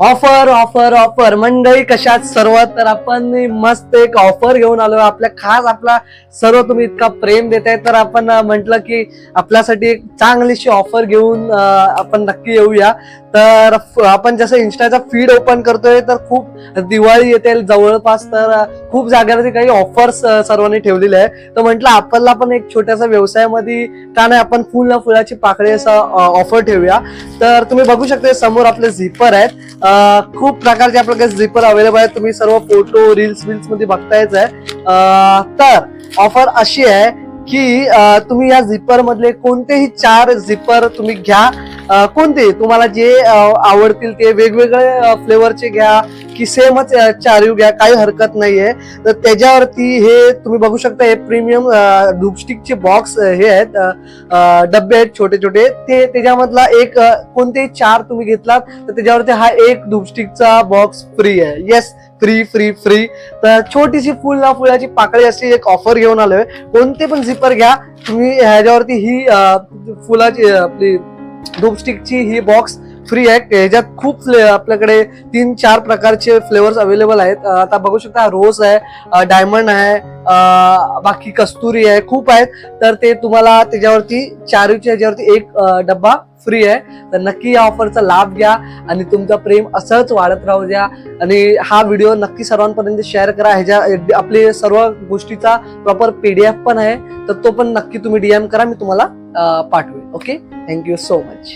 Offer offer offer. मंडळी कशात सर्व तर आपण मस्त एक ऑफर घेऊन आलो आपल्या खास आपला सर्व तुम्ही इतका प्रेम देताय. तर आपण म्हटलं की आपल्यासाठी एक चांगलीशी ऑफर घेऊन आपण नक्की येऊया. तर आपण जसं इन्स्टाचा फीड ओपन करतोय तर खूप दिवाळी येते. जवळपास तर खूप जागेवरती काही ऑफर्स सर्वांनी ठेवलेले आहे तर म्हटलं आपल्याला पण एक छोट्याशा व्यवसायामध्ये का नाही आपण फुल ना फुलाची पाकळी असं ऑफर ठेवूया. तर तुम्ही बघू शकता समोर आपले झिपर आहेत. खूप प्रकारचे आपल्याकडे झिपर अवेलेबल आहेत. तुम्ही सर्व फोटो रील्स बिल्समध्ये बघतायच आहे. तर ऑफर अशी आहे की तुम्ही या झिपर मधले कोणतेही चार झिपर तुम्ही घ्या. कोणते? तुम्हाला जे आवडतील ते वेगवेगळे फ्लेवरचे घ्या की सेमच चारू घ्या काही हरकत नाहीये. तर त्याच्यावरती हे तुम्ही बघू शकता हे प्रीमियम धूपस्टिकचे बॉक्स हे आहेत डबे डब्बे आहेत छोटे छोटे ते त्याच्यामधला एक कोणतेही चार तुम्ही घेतलात तर त्याच्यावरती हा एक धूपस्टिकचा बॉक्स फ्री आहे. येस फ्री फ्री फ्री तर छोटीशी फुल ना फुलाची पाकळी अशी एक ऑफर घेऊन आलोय. कोणते पण झिपर घ्या. तुम्ही ह्याच्यावरती ही फुलाची आपली धूपस्टिकची ही बॉक्स फ्री आहे. ह्याच्यात खूप फ्ले- आपल्याकडे तीन चार प्रकारचे फ्लेवर्स अवेलेबल आहेत. आता बघू शकता रोज आहे डायमंड आहे बाकी कस्तुरी आहे खूप आहेत. तर ते तुम्हाला त्याच्यावरती चारूच्या ह्याच्यावरती एक डब्बा फ्री आहे. तर नक्की या ऑफरचा लाभ घ्या आणि तुमचं प्रेम असंच वाढत राहू द्या. आणि हा व्हिडिओ नक्की सर्वांपर्यंत शेअर करा. ह्याच्या आपले सर्व गोष्टीचा प्रॉपर पीडीएफ पण आहे. तर तो पण नक्की तुम्ही डीएम करा. मी तुम्हाला पाठवेन. पाठवेल ओके थँक्यू सो मच